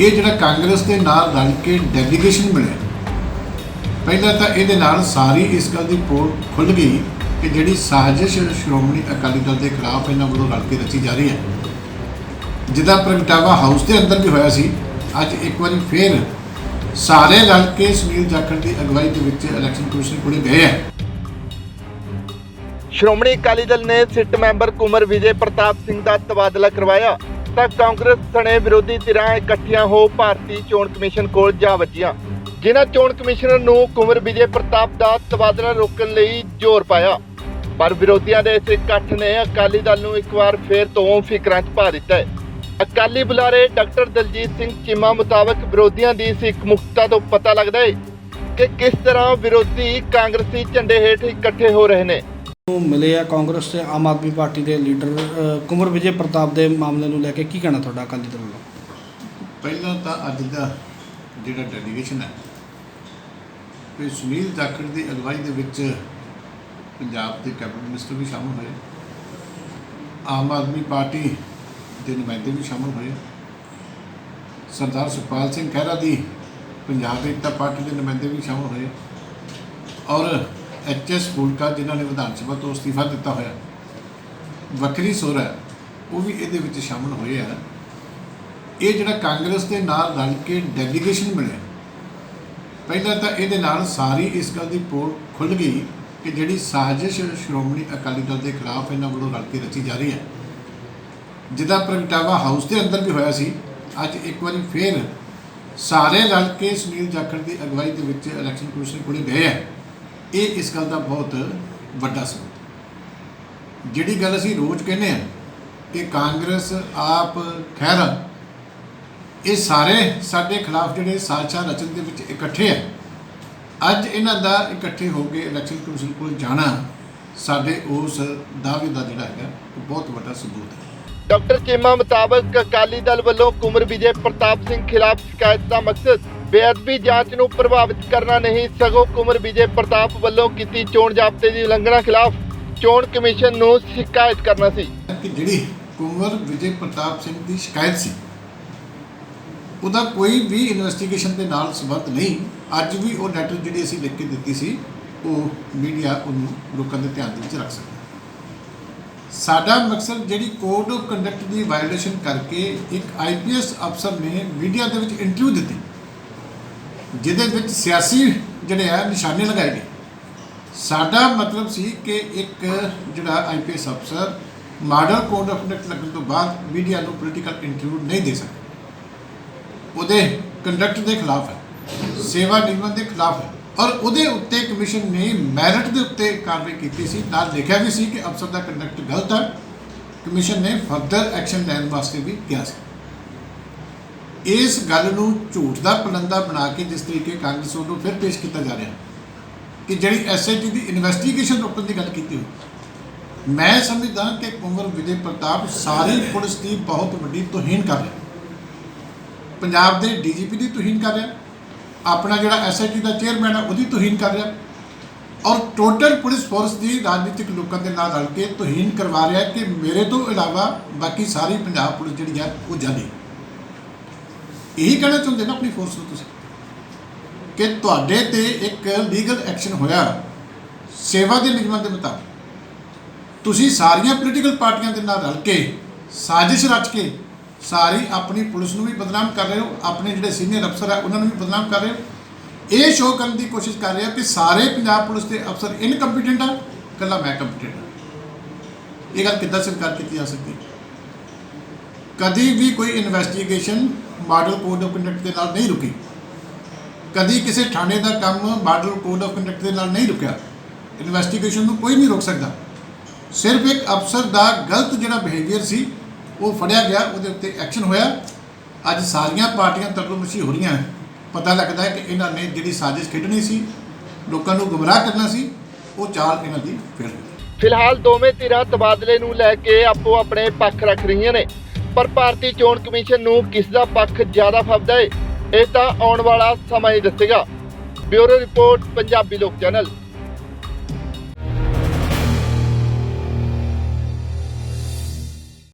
ਇਹ ਜਿਹੜਾ ਕਾਂਗਰਸ ਦੇ ਨਾਲ ਰਲ ਕੇ ਡੈਲੀਗੇਸ਼ਨ ਮਿਲਿਆ। ਪਹਿਲਾਂ ਤਾਂ ਇਹਦੇ ਨਾਲ ਸਾਰੀ ਇਸ ਗੱਲ ਦੀ ਪੋਲ ਖੁੱਲ ਗਈ ਕਿ ਜਿਹੜੀ ਸਾਜ਼ਿਸ਼ ਸ਼੍ਰੋਮਣੀ ਅਕਾਲੀ ਦਲ ਦੇ ਖਿਲਾਫ ਇਹਨਾਂ ਵੱਲੋਂ ਰਲ ਕੇ ਰਚੀ ਜਾ ਰਹੀ ਹੈ। ਜਿਹਦਾ ਪ੍ਰਗਟਾਵਾ ਹਾਊਸ ਦੇ ਅੰਦਰ ਵੀ ਹੋਇਆ ਸੀ, ਅੱਜ ਇੱਕ ਵਾਰੀ ਫੇਰ ਸਾਰੇ ਰਲ ਕੇ ਸੁਨੀਲ ਜਾਖੜ ਦੀ ਅਗਵਾਈ ਦੇ ਵਿੱਚ ਇਲੈਕਸ਼ਨ ਕਮਿਸ਼ਨ ਕੋਲੇ ਗਏ ਆ ਸ਼੍ਰੋਮਣੀ ਅਕਾਲੀ ਦਲ ਨੇ ਸਿੱਟ ਮੈਂਬਰ ਕੁਮਰ ਵਿਜੇ ਪ੍ਰਤਾਪ ਸਿੰਘ ਦਾ ਤਬਾਦਲਾ ਕਰਵਾਇਆ। ਤਾਂ ਕਾਂਗਰਸ ਸਣੇ ਵਿਰੋਧੀ ਧਿਰਾਂ ਇਕੱਠੀਆਂ ਹੋ ਭਾਰਤੀ ਚੋਣ ਕਮਿਸ਼ਨ ਕੋਲ ਜਾ ਵੱਜੀਆਂ। ਜਿਨ੍ਹਾਂ ਚੋਣ ਕਮਿਸ਼ਨਰ ਨੂੰ ਕੁਮਰ ਵਿਜੇ ਪ੍ਰਤਾਪ ਦਾ ਤਬਾਦਲਾ ਰੋਕਣ ਲਈ ਜ਼ੋਰ ਪਾਇਆ। ਪਰ ਵਿਰੋਧੀਆਂ ਦੇ ਇਸ ਇਕੱਠ ਨੇ ਅਕਾਲੀ ਦਲ ਨੂੰ ਇੱਕ ਵਾਰ ਫੇਰ ਤੋਂ ਫਿਕਰਾਂ 'ਚ ਪਾ ਦਿੱਤਾ ਹੈ। ਅਕਾਲੀ ਬੁਲਾਰੇ ਡਾਕਟਰ ਦਲਜੀਤ ਸਿੰਘ ਚੀਮਾ ਮੁਤਾਬਕ ਵਿਰੋਧੀਆਂ ਦੀ ਇਸ ਇੱਕ ਤੋਂ ਪਤਾ ਲੱਗਦਾ ਹੈ ਕਿ ਕਿਸ ਤਰ੍ਹਾਂ ਵਿਰੋਧੀ ਕਾਂਗਰਸੀ ਝੰਡੇ ਹੇਠ ਇਕੱਠੇ ਹੋ ਰਹੇ ਨੇ। ਮਿਲੇ ਆ ਕਾਂਗਰਸ ਤੇ ਆਮ ਆਦਮੀ ਪਾਰਟੀ ਦੇ ਲੀਡਰ ਅ, ਕੁੰਵਰ ਵਿਜੇ ਪ੍ਰਤਾਪ ਦੇ ਮਾਮਲੇ ਨੂੰ ਲੈ ਕੇ ਕੀ ਕਹਿਣਾ ਤੁਹਾਡਾ ਅਕਾਲੀ ਦਲ ਵੱਲੋਂ? ਪਹਿਲਾਂ ਤਾਂ ਅੱਜ ਦਾ ਜਿਹੜਾ ਡੈਲੀਗੇਸ਼ਨ ਹੈ ਵੀ ਸੁਨੀਲ ਜਾਖੜ ਦੀ ਅਗਵਾਈ ਦੇ ਵਿੱਚ ਪੰਜਾਬ ਦੇ ਕੈਬਨਿਟ ਮਿਨਿਸਟਰ ਵੀ ਸ਼ਾਮਲ ਹੋਏ ਆਮ ਆਦਮੀ ਪਾਰਟੀ ਦੇ ਨੁਮਾਇੰਦੇ ਵੀ ਸ਼ਾਮਲ ਹੋਏ ਸਰਦਾਰ ਸੁਖਪਾਲ ਸਿੰਘ ਖਹਿਰਾ ਦੀ ਪੰਜਾਬ ਏਕਤਾ ਪਾਰਟੀ ਦੇ ਨੁਮਾਇੰਦੇ ਵੀ ਸ਼ਾਮਲ ਹੋਏ ਔਰ ਐਚਐਸ ਫੂਲਕਾ ਜਿਨ੍ਹਾਂ ਨੇ ਵਿਧਾਨ ਸਭਾ ਤੋਂ ਅਸਤੀਫਾ ਦਿੱਤਾ ਹੋਇਆ ਵੱਖਰੀ ਸੋਰਾ ਹੈ, ਉਹ ਵੀ ਇਹਦੇ ਵਿੱਚ ਸ਼ਾਮਲ ਹੋਏ ਆ। ਇਹ ਜਿਹੜਾ ਕਾਂਗਰਸ ਦੇ ਨਾਲ ਰਲ ਕੇ ਡੈਲੀਗੇਸ਼ਨ ਮਿਲਿਆ ਪਹਿਲਾਂ ਤਾਂ ਇਹਦੇ ਨਾਲ ਸਾਰੀ ਇਸ ਗੱਲ ਦੀ ਪੋਲ ਖੁੱਲ ਗਈ ਕਿ ਜਿਹੜੀ ਸਾਜ਼ਿਸ਼ ਸ਼੍ਰੋਮਣੀ ਅਕਾਲੀ ਦਲ ਦੇ ਖਿਲਾਫ ਇਹਨਾਂ ਵੱਲੋਂ ਰਲ ਕੇ ਰਚੀ ਜਾ ਰਹੀ ਹੈ। ਜਿਹਦਾ ਪ੍ਰਗਟਾਵਾ ਹਾਊਸ ਦੇ ਅੰਦਰ ਵੀ ਹੋਇਆ ਸੀ ਅੱਜ ਇੱਕ ਵਾਰੀ ਫੇਰ ਸਾਰੇ ਰਲ ਕੇ ਸੁਨੀਲ ਜਾਖੜ ਦੀ ਅਗਵਾਈ ਦੇ ਵਿੱਚ ਇਲੈਕਸ਼ਨ ਕਮਿਸ਼ਨ ਕੋਲੇ ਗਏ ਆ ਇਹ ਇਸ ਗੱਲ ਦਾ ਬਹੁਤ ਵੱਡਾ ਸਬੂਤ ਜਿਹੜੀ ਗੱਲ ਅਸੀਂ ਰੋਜ਼ ਕਹਿੰਦੇ ਆ ਕਿ ਕਾਂਗਰਸ ਆਪ ਖੈਰ ਇਹ ਸਾਰੇ ਸਾਡੇ ਖਿਲਾਫ ਜਿਹੜੇ ਸਾਜ਼ਿਸ਼ਾਂ ਰਚਨ ਦੇ ਵਿੱਚ ਇਕੱਠੇ ਆ। ਅੱਜ ਇਹਨਾਂ ਦਾ ਇਕੱਠੇ ਹੋ ਕੇ ਇਲੈਕਸ਼ਨ ਕਮਿਸ਼ਨ ਕੋਲ ਜਾਣਾ ਸਾਡੇ ਉਸ ਦਾਅਵੇ ਦਾ ਜਿਹੜਾ ਹੈਗਾ, ਉਹ ਬਹੁਤ ਵੱਡਾ ਸਬੂਤ ਹੈ। ਡਾਕਟਰ ਚੀਮਾ ਮੁਤਾਬਕ ਅਕਾਲੀ ਦਲ ਵੱਲੋਂ ਕੁਮਰ ਵਿਜੇ ਪ੍ਰਤਾਪ ਸਿੰਘ ਖਿਲਾਫ ਸ਼ਿਕਾਇਤ ਦਾ ਮਕਸਦ ਬੇਅਦਬੀ ਜਾਂਚ ਨੂੰ ਪ੍ਰਭਾਵਿਤ ਕਰਨਾ ਨਹੀਂ, ਸਗੋਂ ਕੁਮਰ ਵਿਜੇ ਪ੍ਰਤਾਪ ਵੱਲੋਂ ਕੀਤੀ ਚੋਣ ਜ਼ਾਬਤੇ ਦੀ ਉਲੰਘਣਾ ਖਿਲਾਫ ਚੋਣ ਕਮਿਸ਼ਨ ਨੂੰ ਸ਼ਿਕਾਇਤ ਕਰਨਾ ਸੀ। ਕਿ ਜਿਹੜੀ ਕੁੰਵਰ ਵਿਜੇ ਪ੍ਰਤਾਪ ਸਿੰਘ ਦੀ ਸ਼ਿਕਾਇਤ ਸੀ, ਉਹਦਾ ਕੋਈ ਵੀ ਇਨਵੈਸਟੀਗੇਸ਼ਨ ਦੇ ਨਾਲ ਸੰਬੰਧ ਨਹੀਂ। ਅੱਜ ਵੀ ਉਹ ਲੈਟਰ ਜਿਹੜੀ ਅਸੀਂ ਲਿਖ ਕੇ ਦਿੱਤੀ ਸੀ, ਉਹ ਮੀਡੀਆ ਉਹਨੂੰ ਲੋਕਾਂ ਦੇ ਧਿਆਨ ਦੇ ਵਿੱਚ ਰੱਖ ਸਕਦਾ ਸਾਡਾ ਮਕਸਦ ਜਿਹੜੀ ਕੋਡ ਆਫ ਕੰਡਕਟ ਦੀ ਵਾਇਲੇਸ਼ਨ ਕਰਕੇ ਇੱਕ ਆਈਪੀਐਸ ਅਫਸਰ ਨੇ ਮੀਡੀਆ ਦੇ ਵਿੱਚ ਇੰਟਰਵਿਊ ਦਿੱਤੀ। ਜਿਹਦੇ ਵਿੱਚ ਸਿਆਸੀ ਜਿਹੜੇ ਆ ਨਿਸ਼ਾਨੇ ਲਗਾਏ ਗਏ। ਸਾਡਾ ਮਤਲਬ ਸੀ ਕਿ ਇੱਕ ਜਿਹੜਾ ਆਈਪੀਐਸ ਅਫਸਰ ਮਾਡਲ ਕੋਡ ਆਫ ਕੰਡਕਟ ਲੱਗਣ ਤੋਂ ਬਾਅਦ ਮੀਡੀਆ ਨੂੰ ਪੋਲੀਟੀਕਲ ਇੰਟਰਵਿਊ ਨਹੀਂ ਦੇ ਸਕਦਾ। ਉਹਦੇ ਕੰਡਕਟ ਦੇ ਖਿਲਾਫ ਹੈ, ਸੇਵਾ ਨਿਯਮਾਂ ਦੇ ਖਿਲਾਫ ਹੈ ਔਰ ਉਹਦੇ ਉੱਤੇ ਕਮਿਸ਼ਨ ਨੇ ਮੈਰਿਟ ਦੇ ਉੱਤੇ ਕਾਰਵਾਈ ਕੀਤੀ ਸੀ। ਨਾਲ ਲਿਖਿਆ ਵੀ ਸੀ ਕਿ ਅਫਸਰ ਦਾ ਕੰਡਕਟ ਗਲਤ ਹੈ। ਕਮਿਸ਼ਨ ਨੇ ਫਰਦਰ ਐਕਸ਼ਨ ਲੈਣ ਵਾਸਤੇ ਵੀ ਕਿਹਾ ਸੀ। ਇਸ ਗੱਲ ਨੂੰ ਝੂਠ ਦਾ ਪਲੰਦਾ ਬਣਾ ਕੇ ਜਿਸ ਤਰੀਕੇ ਕਾਂਗਰਸ ਵੱਲੋਂ ਫਿਰ ਪੇਸ਼ ਕੀਤਾ ਜਾ ਰਿਹਾ ਕਿ ਜਿਹੜੀ ਐਸਆਈਟੀ ਦੀ ਇਨਵੈਸਟੀਗੇਸ਼ਨ ਰੋਕਣ ਦੀ ਗੱਲ ਕੀਤੀ ਹੋਈ, ਮੈਂ ਸਮਝਦਾ ਕਿ ਕੁੰਵਰ ਵਿਜੇ ਪ੍ਰਤਾਪ ਸਾਰੀ ਪੁਲਿਸ ਦੀ ਬਹੁਤ ਵੱਡੀ ਤੋਹੀਨ ਕਰ ਰਿਹਾ ਪੰਜਾਬ ਦੇ ਡੀਜੀਪੀ ਦੀ ਤੋਹੀਨ ਕਰ ਰਿਹਾ ਆਪਣਾ ਜਿਹੜਾ ਐਸਆਈਟੀ ਦਾ ਚੇਅਰਮੈਨ ਹੈ, ਉਹਦੀ ਤੋਹੀਨ ਕਰ ਰਿਹਾ ਔਰ ਟੋਟਲ ਪੁਲਿਸ ਫੋਰਸ ਦੀ ਰਾਜਨੀਤਿਕ ਲੋਕਾਂ ਦੇ ਨਾਲ ਰਲ ਕੇ ਤੋਹੀਨ ਕਰਵਾ ਰਿਹਾ ਕਿ ਮੇਰੇ ਤੋਂ ਇਲਾਵਾ ਬਾਕੀ ਸਾਰੀ ਪੰਜਾਬ ਪੁਲਿਸ ਜਿਹੜੀ ਹੈ, ਉਹ ਜਾਲੀ ਇਹੀ ਕਹਿਣਾ ਚਾਹੁੰਦੇ ਨਾ ਆਪਣੀ ਫੋਰਸ ਨੂੰ ਤੁਸੀਂ, ਕਿ ਤੁਹਾਡੇ ਤੇ ਇੱਕ ਲੀਗਲ ਐਕਸ਼ਨ ਹੋਇਆ ਸੇਵਾ ਦੇ ਨਿਯਮਾਂ ਦੇ ਮੁਤਾਬਕ। ਤੁਸੀਂ ਸਾਰੀਆਂ ਪੋਲੀਟੀਕਲ ਪਾਰਟੀਆਂ ਦੇ ਨਾਲ ਰਲ ਕੇ, ਸਾਜ਼ਿਸ਼ ਰਚ ਕੇ, ਸਾਰੀ ਆਪਣੀ ਪੁਲਿਸ ਨੂੰ ਵੀ ਬਦਨਾਮ ਕਰ ਰਹੇ ਹੋ, ਆਪਣੇ ਜਿਹੜੇ ਸੀਨੀਅਰ ਅਫਸਰ ਆ, ਉਹਨਾਂ ਨੂੰ ਵੀ ਬਦਨਾਮ ਕਰ ਰਹੇ ਹੋ। ਇਹ ਸ਼ੋਅ ਕਰਨ ਦੀ ਕੋਸ਼ਿਸ਼ ਕਰ ਰਹੇ ਹੋ ਕਿ ਸਾਰੇ ਪੰਜਾਬ ਪੁਲਿਸ ਦੇ ਅਫਸਰ ਇਨਕੰਪੀਟੈਂਟ ਆ, ਇਕੱਲਾ ਮੈਂ ਕੰਪੀਟੈਂਟ ਆ। ਇਹ ਗੱਲ ਕਿੱਦਾਂ ਸਵੀਕਾਰ ਕੀਤੀ ਜਾ ਸਕਦੀ ਹੈ? ਕਦੀ ਵੀ ਕੋਈ investigation model code of conduct ਦੇ ਨਾਲ ਨਹੀਂ ਰੁਕੀ। ਕਦੀ ਕਿਸੇ ਥਾਣੇ ਦਾ ਕੰਮ ਮਾਡਲ ਕੋਡ ਆਫ ਕੰਡਕਟ ਦੇ ਨਾਲ ਨਹੀਂ ਰੁਕਿਆ। ਇਨਵੈਸਟੀਗੇਸ਼ਨ ਨੂੰ ਕੋਈ ਨਹੀਂ ਰੋਕ ਸਕਦਾ। ਸਿਰਫ ਇੱਕ ਅਫਸਰ ਦਾ ਗਲਤ ਜਿਹੜਾ ਬਿਹੇਵੀਅਰ ਸੀ, ਉਹ ਫੜਿਆ ਗਿਆ, ਉਹਦੇ ਉੱਤੇ ਐਕਸ਼ਨ ਹੋਇਆ। ਅੱਜ ਸਾਰੀਆਂ ਪਾਰਟੀਆਂ ਤਰਲੋਮਸ਼ੀ ਹੋ ਰਹੀਆਂ ਪਤਾ ਲੱਗਦਾ ਹੈ ਕਿ ਇਹਨਾਂ ਨੇ ਜਿਹੜੀ ਸਾਜ਼ਿਸ਼ ਖੇਡਣੀ ਸੀ, ਲੋਕਾਂ ਨੂੰ ਗੁੰਮਰਾਹ ਕਰਨਾ ਸੀ, ਉਹ ਚਾਲ ਇਹਨਾਂ ਦੀ ਫਿਰ। ਫਿਲਹਾਲ ਦੋਵੇਂ ਧਿਰਾਂ ਤਬਾਦਲੇ ਨੂੰ ਲੈ ਕੇ ਆਪੋ ਆਪਣੇ ਪੱਖ ਰੱਖ ਰਹੀਆਂ ਨੇ। ਪਰ ਭਾਰਤੀ ਚੋਣ ਕਮਿਸ਼ਨ ਨੂੰ ਕਿਸ ਦਾ ਪੱਖ ਜ਼ਿਆਦਾ ਫੱਬਦਾ ਹੈ, ਇਹ ਤਾਂ ਆਉਣ ਵਾਲਾ ਸਮਾਂ ਹੀ ਦੱਸੇਗਾ। ਬਿਊਰੋ ਰਿਪੋਰਟ, ਪੰਜਾਬੀ ਲੋਕ ਚੈਨਲ।